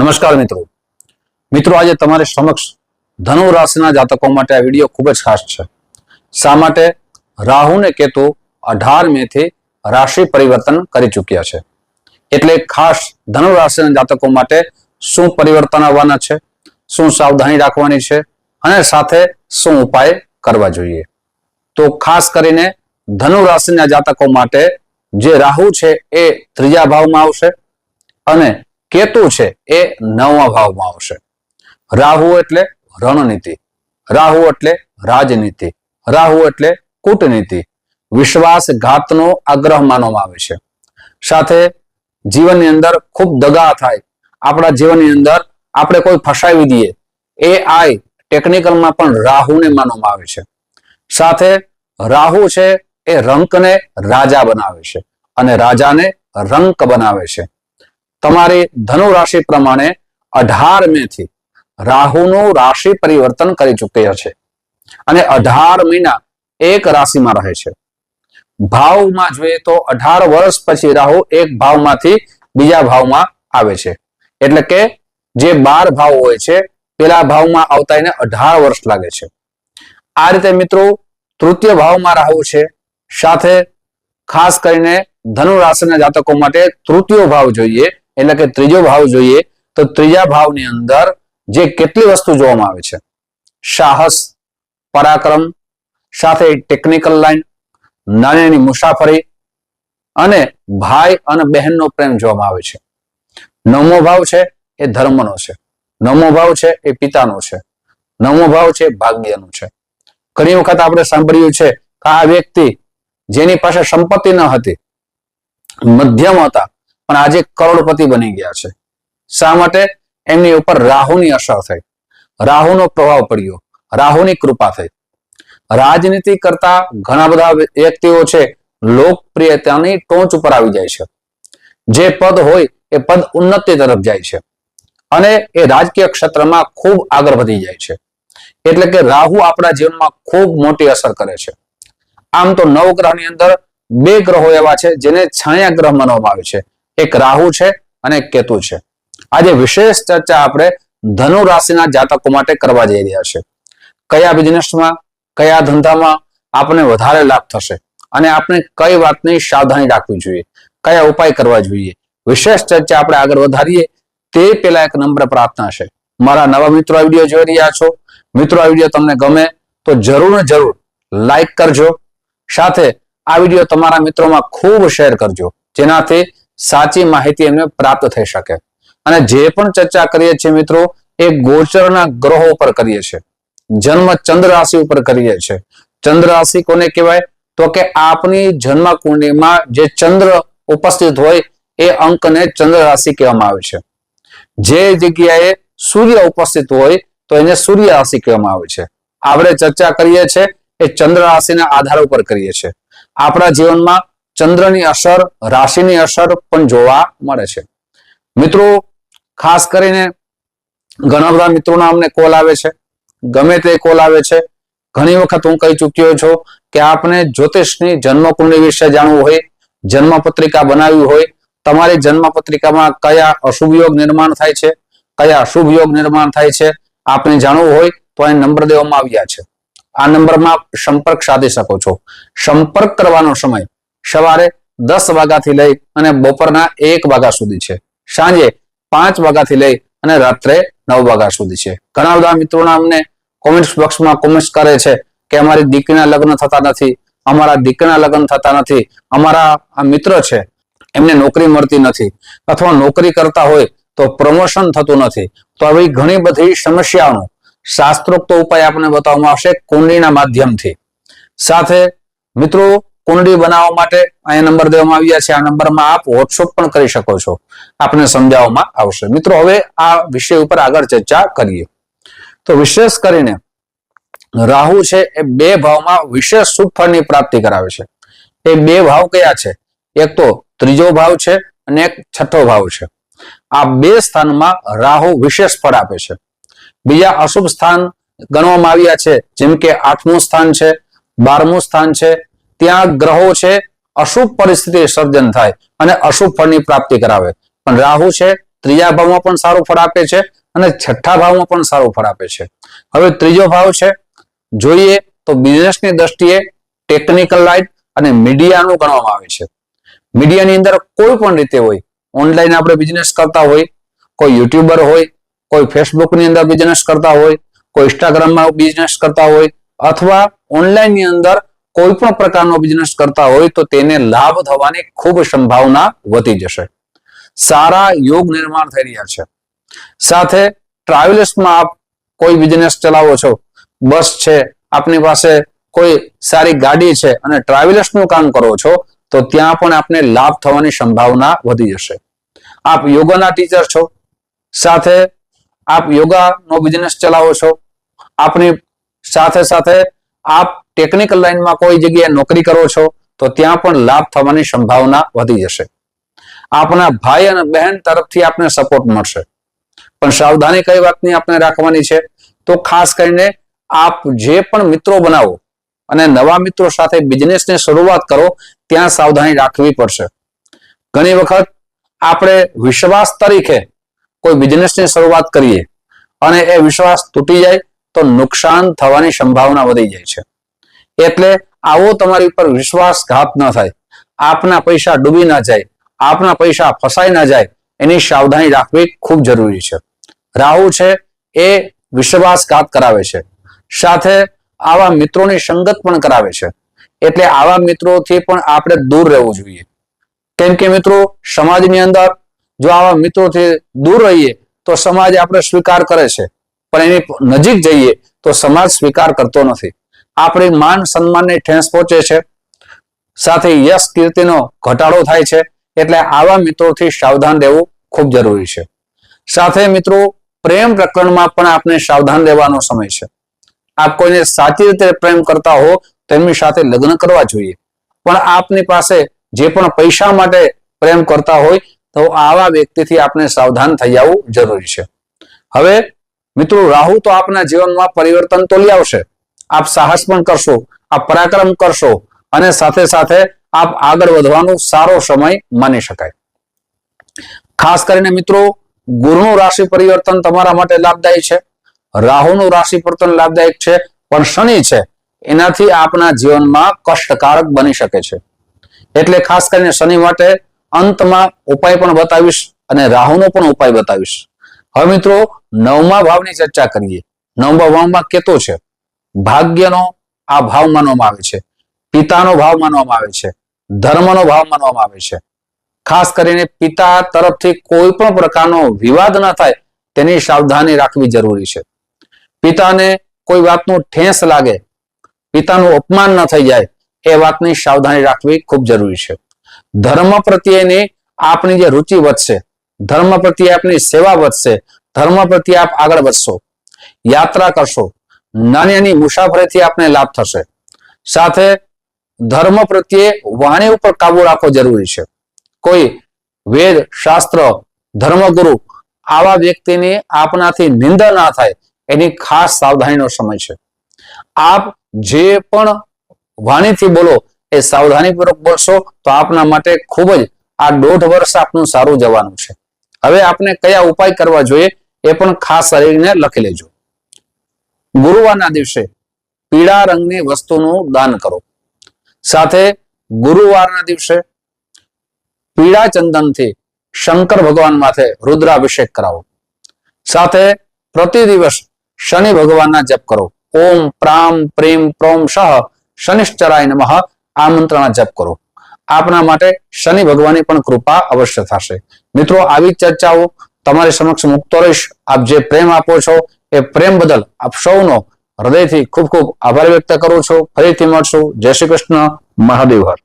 નમસ્કાર મિત્રો. મિત્રો, આજે તમારી સમક્ષ ધનુ રાશિના જાતકો માટે આ વીડિયો ખૂબ જ ખાસ છે. શા માટે? રાહુ ને કેતુ અઢાર મે થી રાશિ પરિવર્તન કરી ચૂક્યા છે. એટલે ખાસ ધનુ રાશિના જાતકો માટે શું પરિવર્તન આવવાના છે? શું સાવધાની રાખવાની છે? અને સાથે શું ઉપાય કરવા જોઈએ? તો ખાસ કરીને ધનુ રાશિના જાતકો માટે જે રાહુ છે એ ત્રીજા ભાવમાં આવશે અને કેતુ છે એ નવમા ભાવમાં આવશે. રાહુ એટલે રણનીતિ, રાહુ એટલે રાજનીતિ, રાહુ એટલે કૂટનીતિ, વિશ્વાસઘાતનો આગ્રહ માનવામાં આવે છે. સાથે જીવનની અંદર ખૂબ દગા થાય, આપણા જીવનની અંદર આપણે કોઈ ફસાવી દઈએ, એ આઈ ટેકનિકલમાં પણ રાહુને માનવામાં આવે છે. સાથે રાહુ છે એ રંકને રાજા બનાવે છે અને રાજાને રંક બનાવે છે. તમારી ધનુ રાશિ પ્રમાણે અઢાર મે થી રાહુનું રાશિ પરિવર્તન કરી ચૂક્યા છે. અને અઢાર મહિના એક રાશિમાં રહે છે. ભાવમાં જોઈએ તો અઢાર વર્ષ પછી રાહુ એક ભાવમાંથી બીજા ભાવમાં આવે છે. એટલે કે જે બાર ભાવ હોય છે, પેલા ભાવમાં આવતા એને અઢાર વર્ષ લાગે છે. આ રીતે મિત્રો તૃતીય ભાવમાં રાહુ છે. સાથે ખાસ કરીને ધનુ રાશિના જાતકો માટે તૃતીય ભાવ જોઈએ એટલે કે ત્રીજો ભાવ જોઈએ તો ત્રીજા ભાવની અંદર જે કેટલી વસ્તુ જોવામાં આવે છે? સાહસ, પરાક્રમ, સાથે ટેકનિકલ લાઈન નાની મુસાફરી અને ભાઈ અને બહેનનો પ્રેમ જોવામાં આવે છે. નવમો ભાવ છે એ ધર્મનો છે. નવમો ભાવ છે એ પિતાનો છે. નવમો ભાવ છે ભાગ્યનો છે. ઘણી વખત આપણે સાંભળ્યું છે કે આ વ્યક્તિ જેની પાસે સંપત્તિ ન હતી, મધ્યમ હતા પણ આજે કરોડપતિ બની ગયા છે. શા માટે? એમની ઉપર રાહુની અસર થઈ. રાહુનો પ્રભાવ પડ્યો. રાહુની કૃપા થઈ. રાજનીતિ કરતા ઘણા બધા વ્યક્તિઓ છે લોકપ્રિયતાની ટોચ ઉપર આવી જાય છે. જે પદ હોય એ પદ ઉન્નતિ તરફ જાય છે. અને એ રાજકીય ક્ષેત્રમાં ખૂબ આગળ વધી જાય છે. એટલે કે રાહુ આપણા જીવનમાં ખૂબ મોટી અસર કરે છે. આમ તો નવ ગ્રહની અંદર બે ગ્રહો એવા છે જેને છાયા ગ્રહ માનવામાં આવે છે. એક રાહુ છે અને એક કેતુ છે. આજે વિશેષ ચર્ચા આપણે ધનુ રાશિના જાતકો માટે કરવા જઈ રહ્યા છે. કયા બિઝનેસમાં કયા ધંધામાં આપણે વધારે લાભ થશે અને આપણે કઈ વાતની સાવધાની રાખવી જોઈએ, કયા ઉપાય કરવા જોઈએ. વિશેષ ચર્ચા આપણે આગળ વધારીએ, તે પેલા એક નંબર પ્રાર્થના છે. મારા નવા મિત્રો આ વીડિયો જોઈ રહ્યા છો, મિત્રો આ વીડિયો તમને ગમે તો જરૂર ને જરૂર લાઈક કરજો, સાથે આ વીડિયો તમારા મિત્રોમાં ખૂબ શેર કરજો. જેનાથી સાચી માહિતી એમને પ્રાપ્ત થઈ શકે. અને જે પણ ચર્ચા કરીએ છીએ મિત્રો, એ ગોચરના ગ્રહો ઉપર કરીએ છીએ. જન્મ ચંદ્ર રાશિ ઉપર કરીએ છીએ. ચંદ્ર રાશિ કોને કહેવાય? તો કે આપની જન્મ કુંડળીમાં જે ચંદ્ર ઉપસ્થિત હોય, એ અંકને ચંદ્ર રાશિ કહેવામાં આવે છે. જે જગ્યાએ સૂર્ય ઉપસ્થિત હોય, તો એને સૂર્ય રાશિ કહેવામાં આવે છે. આપણે ચર્ચા કરીએ છીએ, એ ચંદ્ર રાશિના આધાર ઉપર કરીએ છીએ. આપણા જીવનમાં ચંદ્રની અસર, રાશિની અસર પણ જોવા મળે છે. મિત્રો, ખાસ કરીને ઘણા બધા મિત્રોના અમને કોલ આવે છે. ગમે તે કોલ આવે છે. ઘણી વખત હું કહી ચૂક્યો છું કે આપને જ્યોતિષની જન્મકુંડળી વિશે જાણવું હોય જન્મ પત્રિકા બનાવવી હોય, તમારી જન્મ પત્રિકામાં કયા અશુભ યોગ નિર્માણ થાય છે, કયા અશુભ યોગ નિર્માણ થાય છે, આપને જાણવું હોય તો અહીં નંબર દેવામાં આવ્યા છે. આ નંબરમાં સંપર્ક સાધી શકો છો. સંપર્ક કરવાનો સમય સવારે દસ વાગ્યાથી લઈ અને બપોરના એક વાગ્યા સુધી છે. સાંજે પાંચ વાગ્યાથી લઈ અને રાત્રે નવ વાગ્યા સુધી છે. ઘણા બધા મિત્રોના અમને કોમેન્ટ બોક્સમાં કોમેન્ટ કરે છે કે અમારી દીકરીના લગ્ન થતા નથી, અમારા દીકરીના લગ્ન થતા નથી, અમારા આ મિત્ર છે, એમને નોકરી મળતી નથી અથવા નોકરી કરતા હોય તો પ્રમોશન થતું નથી. તો આવી ઘણી બધી સમસ્યાઓનો શાસ્ત્રોક્ત ઉપાય આપણને બતાવવામાં આવશે કુંડળીના માધ્યમથી. સાથે મિત્રો કુંડળી બનાવવા માટે અહીંયા નંબર દેવામાં આવ્યા છે. આ નંબરમાં આપ વોટ્સઅપ પણ કરી શકો છો. આપને સમજાવવામાં આવશે. મિત્રો, હવે આ વિષય ઉપર આગળ ચર્ચા કરીએ. તો વિશેષ કરીને રાહુ છે એ બે ભાવમાં વિશેષ સુખ ફળની પ્રાપ્તિ કરાવે છે. એ બે ભાવ કયા છે? એક તો ત્રીજો ભાવ છે અને એક છઠ્ઠો ભાવ છે. આ બે સ્થાનમાં રાહુ વિશેષ ફળ આપે છે. બીજા અશુભ સ્થાન ગણવામાં આવ્યા છે. જેમ કે આઠમું સ્થાન છે, બારમું સ્થાન છે ત્યાં ગ્રહો છે, અશુભ પરિસ્થિતિ સર્જન થાય અને અશુભ ફળની પ્રાપ્તિ કરાવે. પણ રાહુ છે, ત્રીજા ભાવમાં પણ સારું ફળ આપે છે અને છઠ્ઠા ભાવમાં પણ સારું ફળ આપે છે. હવે ત્રીજો ભાવ છે, જોઈએ તો બિઝનેસની દ્રષ્ટિએ ટેકનિકલ લાઇન અને મીડિયાનું ગણવામાં આવે છે. મીડિયાની અંદર કોઈ પણ રીતે હોય, ઓનલાઈન આપણે બિઝનેસ કરતા હોય, કોઈ યુટ્યુબર હોય, કોઈ ફેસબુકની અંદર બિઝનેસ કરતા હોય, કોઈ ઇન્સ્ટાગ્રામમાં બિઝનેસ કરતા હોય, અથવા ઓનલાઈનની અંદર કોઈ પણ પ્રકારનો બિઝનેસ કરતા હોય તો તેને લાભ થવાની ખૂબ સંભાવના વધી જશે. સારા યોગ નિર્માણ થઈ રહ્યા છે. સાથે ટ્રાવેલ્સમાં આપ કોઈ બિઝનેસ ચલાવો છો, બસ છે, આપની પાસે કોઈ સારી ગાડી છે અને ટ્રાવેલ્સનું કામ કરો છો, તો ત્યાં પણ આપને લાભ થવાની સંભાવના વધી જશે. આપ યોગાના ટીચર છો, સાથે આપ યોગાનો બિઝનેસ ચલાવો છો, આપની સાથે સાથે આપ ટેકનિકલ લાઈનમાં કોઈ જગ્યાએ નોકરી કરો છો, તો ત્યાં પણ લાભ થવાની સંભાવના વધી જશે. આપના ભાઈ અને બહેન તરફથી આપને સપોર્ટ મળશે. પણ સાવધાની કઈ વાતની આપણે રાખવાની છે? તો ખાસ કરીને આપ જે પણ મિત્રો બનાવો અને નવા મિત્રો સાથે બિઝનેસની શરૂઆત કરો, ત્યાં સાવધાની રાખવી પડશે. ઘણી વખત આપણે વિશ્વાસ તરીકે કોઈ બિઝનેસની શરૂઆત કરીએ અને એ વિશ્વાસ તૂટી જાય, તો નુકસાન થવાની સંભાવના વધી જાય છે. એટલે આવો તમારી પર વિશ્વાસઘાત ન થાય. આપના પૈસા ડૂબી ના જાય. આપના પૈસા ફસાઈ ના જાય. એની સાવધાની રાખવી ખૂબ જરૂરી છે. રાહુ છે એ વિશ્વાસઘાત કરાવે છે. સાથે આવા મિત્રોની સંગત પણ કરાવે છે. એટલે આવા મિત્રોથી પણ આપણે દૂર રહેવું જોઈએ. કેમ કે મિત્રો, સમાજની અંદર જો આવા મિત્રોથી દૂર રહીએ, તો સમાજ આપણે સ્વીકાર કરે છે. પણ એની નજીક જઈએ, તો સમાજ સ્વીકાર કરતો નથી. આપણી માન સન્માનને ઠેંસ પહોંચે છે. સાથે યશ કીર્તિનો ઘટાડો થાય છે. એટલે આવા મિત્રોથી સાવધાન રહેવું ખૂબ જરૂરી છે. સાથે મિત્રો, પ્રેમ પ્રકરણમાં પણ આપણે સાવધાન રહેવાનો સમય છે. આપ કોઈને સાચી રીતે પ્રેમ કરતા હો તો એમની સાથે લગ્ન કરવા જોઈએ. પણ આપની પાસે જે પણ પૈસા માટે પ્રેમ કરતા હોય, તો આવા વ્યક્તિથી આપણે સાવધાન થઈ જવું જરૂરી છે. હવે, મિત્રો, રાહુ તો આપના જીવનમાં પરિવર્તન તો લઈ આવશે. આપ સાહસ પણ કરશો, આપ પરાક્રમ કરશો અને સાથે સાથે આપ આગળ વધવાનો સારો સમય માની શકાય. ખાસ કરીને મિત્રો, ગુરુનું રાશિ પરિવર્તન તમારા માટે લાભદાયી છે, રાહુનું રાશિ પરિવર્તન લાભદાયક છે, પણ શનિ છે, એનાથી આપના જીવનમાં કષ્ટકારક બની શકે છે. એટલે ખાસ કરીને શનિ માટે અંતમાં ઉપાય પણ બતાવીશ અને રાહુનો પણ ઉપાય બતાવીશ. હવે મિત્રો, નવમા ભાવની ચર્ચા કરીએ. નવમા ભાવમાં કેતો છે ભાગ્યનો આ ભાવ માનવામાં આવે છે. પિતાનો ભાવ માનવામાં આવે છે. ધર્મનો ભાવ માનવામાં આવે છે. ખાસ કરીને પિતા તરફથી કોઈ પણ પ્રકારનો વિવાદ ન થાય તેની સાવધાની રાખવી જરૂરી છે. પિતાને કોઈ વાતનું ઠેસ લાગે, પિતાનું અપમાન ન થઈ જાય, એ વાતની સાવધાની રાખવી ખૂબ જરૂરી છે. ધર્મ પ્રત્યેની આપની જે રુચિ વધશે, ધર્મ પ્રત્યે આપની સેવા વધશે, ધર્મ પ્રત્યે આપ આગળ વધશો, યાત્રા કરશો નાની નાની મુસાફરીથી આપને લાભ થશે. સાથે ધર્મ પ્રત્યે વાણી ઉપર કાબુ રાખવો જરૂરી છે. કોઈ વેદ, શાસ્ત્ર, ધર્મગુરુ આવા વ્યક્તિની આપનાથી નિંદા ના થાય એની ખાસ સાવધાનીનો સમય છે. આપ જે પણ વાણીથી બોલો એ સાવધાનીપૂર્વક બોલશો તો આપના માટે ખૂબ જ આ દોઢ વર્ષ આપનું સારું જવાનું છે. હવે આપણે કયા ઉપાય કરવા જોઈએ એ પણ ખાસ શરીરને લખી લેજો. ગુરુવારના દિવસે પીળા રંગની વસ્તુનું દાન કરો. સાથે ગુરુવારના દિવસે પીળા ચંદનથી શંકર ભગવાન માથે રુદ્રાભિષેક કરાવો. સાથે પ્રતિ દિવસ શનિ ભગવાનના જપ કરો. ઓમ પ્રામ પ્રેમ પ્રોમ સહ શનિશ્ચરાય નમઃ આ મંત્રના જપ કરો. આપના માટે શનિ ભગવાનની પણ કૃપા અવશ્ય થશે. મિત્રો, આવી ચર્ચાઓ તમારી સમક્ષ મુકતો રહીશ. આપ જે પ્રેમ આપો છો એ પ્રેમ બદલ આપ સૌનો હૃદયથી ખૂબ ખૂબ આભાર વ્યક્ત કરું છું. ફરીથી મળશું. જય શ્રી કૃષ્ણ. મહાદેવ હર.